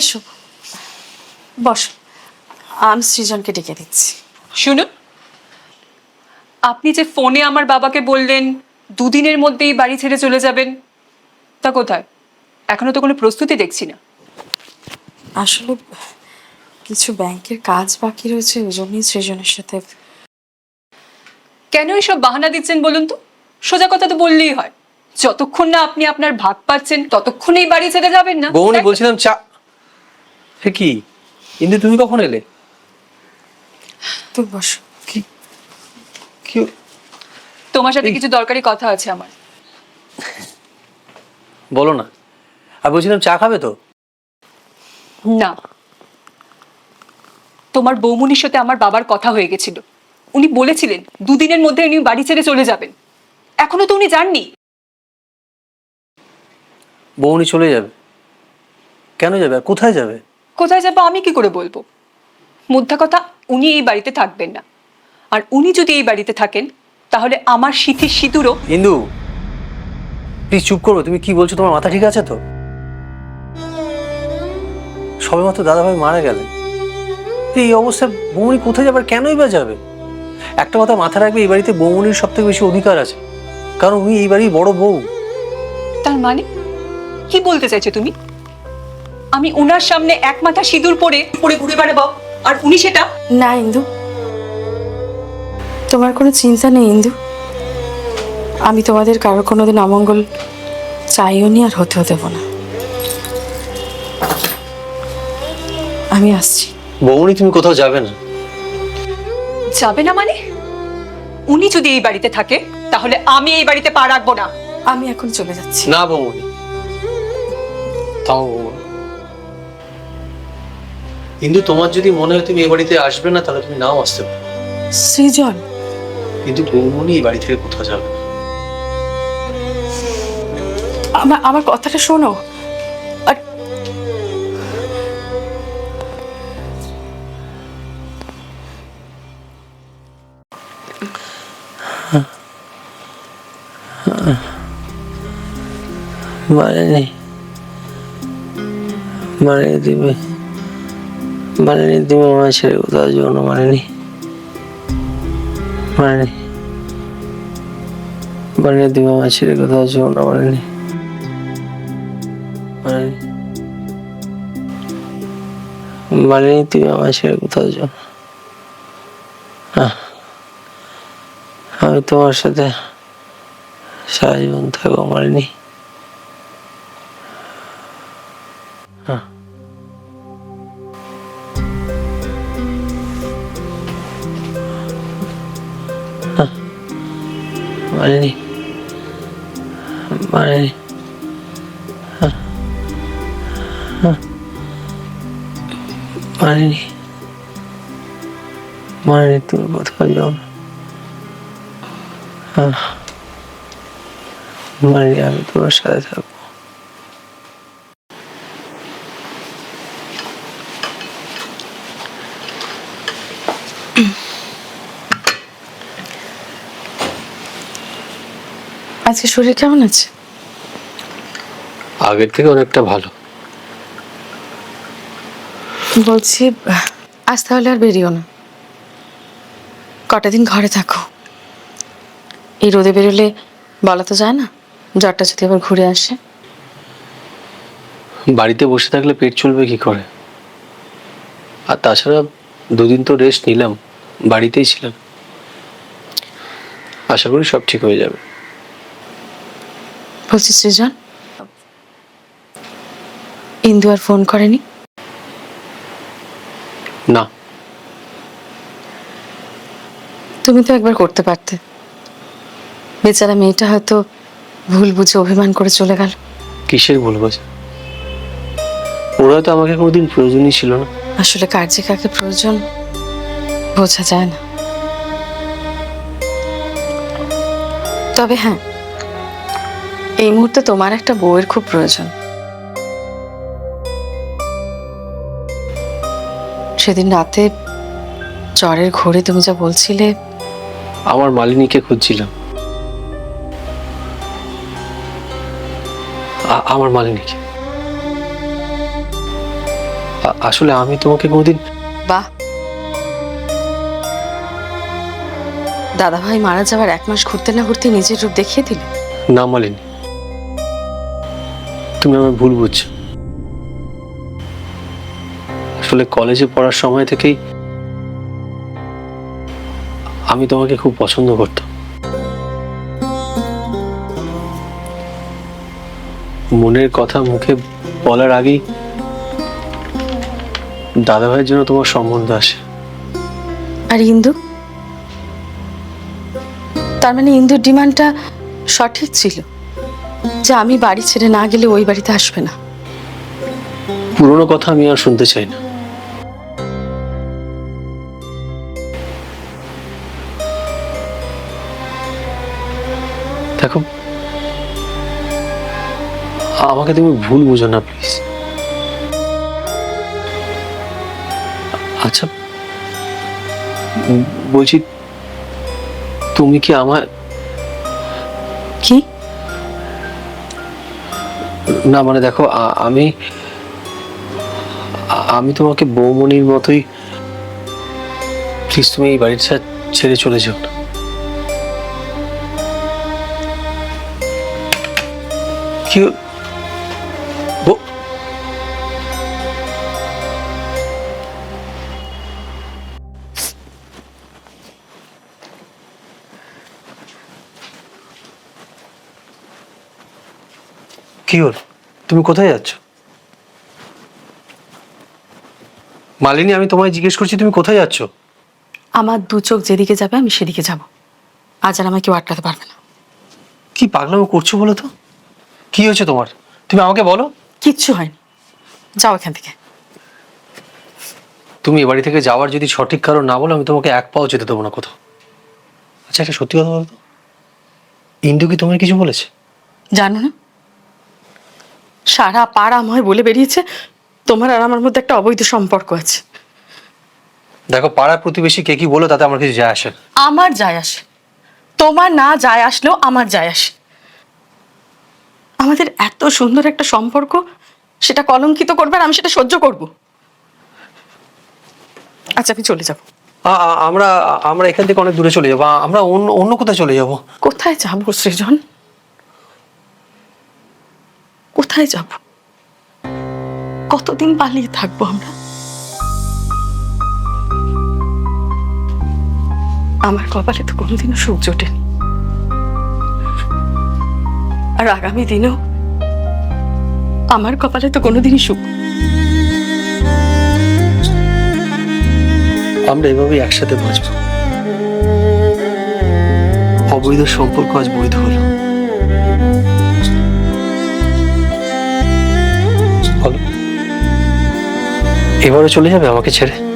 এসো। বস। আমি সৃজনকে ডেকে দিচ্ছি। শুনুন আপনি যে ফোনে আমার বাবাকে বললেন দুদিনের মধ্যেই বাড়ি ছেড়ে চলে যাবেন তা কোথায়? এখনও তো কোনো প্রস্তুতি দেখছি না। আসলে কিছু ব্যাংকের কাজ বাকি রয়েছে ওই জন্যই সৃজনের সাথে কেন এইসব বাহানা দিচ্ছেন বলুন তো? সোজা কথা তো বললেই হয়। যতক্ষণ না আপনি আপনার ভাগ পাচ্ছেন ততক্ষণেই বাড়ি ছেড়ে যাবেন না। বৌনি বলছিলাম চা হে কি? ইন্দু তুমি কখন এলে? তুই বসো। কি? কি তোমার সাথে কিছু দরকারি কথা আছে আমার। বলো না। আর বলছিলাম চা খাবে তো? না। তোমার বৌমনির সাথে আমার বাবার কথা হয়ে গেছিল। উনি বলেছিলেন দুদিনের মধ্যে উনি বাড়ি ছেড়ে চলে যাবেন। এখনও তো উনি যাননি। বৌনি চলে যাবে। কেন যাবে? আর কোথায় যাবে? কোথায় যাব আমি কি করে বলব? মোদ্দা কথা উনি এই বাড়িতে থাকবেন না। আর উনি যদি এই বাড়িতে থাকেন তাহলে আমার শীতের সিঁদুরও ইন্দু প্লিজ চুপ করো তুমি কি বলছো তোমার মাথা ঠিক আছে তো? সবে মাত্র দাদাভাই মারা গেলেন। এই অবস্থায় বৌমনি কোথায় যাবে আর কেনই বা যাবে? একটা কথা মাথা রাখবে এই বাড়িতে বৌমনির সব থেকে বেশি অধিকার আছে। কারণ উনি এই বাড়ির বড় বউ। তার মানে? কি বলতে চাইছো তুমি? আমি ওনার সামনে এক মাথা সিঁদুর পরে পরে ঘুরে বেড়াবো। আর উনি সেটা না ইন্দু। তোমার কোনো চিন্তা নেই ইন্দু। আমি তোমাদের কারোর কোনোদিন অমঙ্গল চাইও নি আর হতেও দেবো না। আমি আসছি। বৌমনি তুমি কোথাও যাবে না? যাবে না মানে? উনি যদি এই বাড়িতে থাকে তাহলে আমি এই বাড়িতে পা রাখব না। আমি এখন চলে যাচ্ছি। না বৌমনি তাও বৌমনি কিন্তু তোমার যদি মনে হয় তুমি এই বাড়িতে আসবে না তাহলে তুমি নাও আসতে পারো। সৃজন। কিন্তু বৌমনি এই বাড়ি থেকে কোথাও যাবে না। আমার আমার কথাটা শোনো। মারেনি মারেনি তুমি মারেনি তুমি আমার ছেড়ে কোথাও যেও না মারেনি। মারেনি। মারেনি তুমি আমার ছেড়ে কোথাও যেও না মারেনি। মারেনি। মারেনি তুমি আমার ছেড়ে কোথাও যাও আমি তোমার সাথে সারা জীবন থাকব, মারিনি। মারিনি। মারিনি। মারিনি। মারিনি তুমি কোথাও যাও না। মারিনি আমি তোমার সাথে থাকব। আজকে শরীর কেমন আছে? আগের থেকে অনেকটা ভালো। বলছি আজ তাহলে আর বেরিও না। কটা দিন ঘরে থাকো। এই রোদে বেরোলে বলা তো যায় না জ্বরটা যদি আবার ঘুরে আসে। বাড়িতে বসে থাকলে পেট চলবে কি করে? আর তাছাড়া দুদিন তো রেস্ট নিলাম বাড়িতেই ছিলাম। আশা করি সব ঠিক হয়ে যাবে। বলছি সৃজন ইন্দু আর ফোন করেনি? না। তুমি তো একবার করতে পারতে। বেচারা মেয়েটা হয়তো ভুল বুঝে অভিমান করে চলে গেল। কিসের বলব ওরা তো আমাকে কোনোদিন প্রয়োজনই ছিল না। আসলে কার যে কাকে প্রয়োজন বোঝা যায় না। তবে হ্যাঁ এই মুহূর্তে তোমার একটা বউয়ের খুব প্রয়োজন। সেদিন রাতে জ্বরের ঘোরে তুমি যা বলছিলে। আমার মালিনীকে খুঁজছিলাম। আ- আমার মালিনীকে। আ- আসলে আমি তোমাকে কোনোদিন বাহ। দাদা ভাই মারা যাওয়ার এক মাস ঘুরতে না ঘুরতে নিজের রূপ দেখিয়ে দিলে? না মালিনী। তুমি আমার ভুল বুঝছ। আসলে কলেজে পড়ার সময় থেকেই আমি তোমাকে খুব পছন্দ করতাম। মনের কথা মুখে বলার আগেই দাদা ভাইয়ের জন্য তোমার সম্বন্ধ আসে। আর ইন্দু? তার মানে ইন্দুর ডিমান্ডটা সঠিক ছিল? যে আমি বাড়ি ছেড়ে না গেলে ওই বাড়িতে আসবে না। পুরোনো কথা আমি আর শুনতে চাই না। দেখো আমাকে তুমি ভুল বুঝো না প্লিজ। আচ্ছা বলছি তুমি কি আমার কি? না মানে দেখো আমি আমি তোমাকে বৌমনির মতোই প্লিজ তুমি এই বাড়ির ছেড়ে চলে যাও। কি কি হল তুমি কোথায় যাচ্ছ? মালিনী আমি তোমায় জিজ্ঞেস করছি তুমি কোথায় যাচ্ছ? আমার দু চোখ যেদিকে যাবে আমি সেদিকে যাব। আজ আর আমাকে কেউ আটকাতে পারবে না। কি পাগলামো করছ বলো তো? কি হয়েছে তোমার? তুমি আমাকে বলো। কিচ্ছু হয়নি। যাও এখান থেকে। তুমি এ বাড়ি থেকে যাওয়ার যদি সঠিক কারণ না বলো আমি তোমাকে এক পাও যেতে দেবো না কোথাও। আচ্ছা একটা সত্যি কথা বলো তো। ইন্দু কি তোমায় কিছু বলেছে? জানো না? সারা পাড়া আমায় বলে বেরিয়েছে তোমার আর আমার মধ্যে একটা অবৈধ সম্পর্ক আছে। দেখো পাড়ার প্রতিবেশী কে কি বলো তাতে আমার কিছু যায় আসে আমার যায় আসে। তোমার না যায় আসলেও আমার যায় আসে। আমাদের এত সুন্দর একটা সম্পর্ক সেটা কলঙ্কিত করবে আর আমি সেটা সহ্য করব। আচ্ছা আমি চলে যাব। আমরা আমরা এখান থেকে অনেক দূরে চলে যাব। আমরা অন্য অন্য কোথায় চলে যাব? কোথায় যাব সৃজন? কোথায় যাব? কতদিন পালিয়ে থাকব আমরা? আমার কপালে তো কোনোদিনও সুখ জোটেনি আর আগামী দিনেও আমার কপালে তো কোনোদিনই সুখ আমরা এভাবেই একসাথে বাঁচবো। অবৈধ সম্পর্ক আজ বৈধ হলো। এবারে চলে যাবে আমাকে ছেড়ে?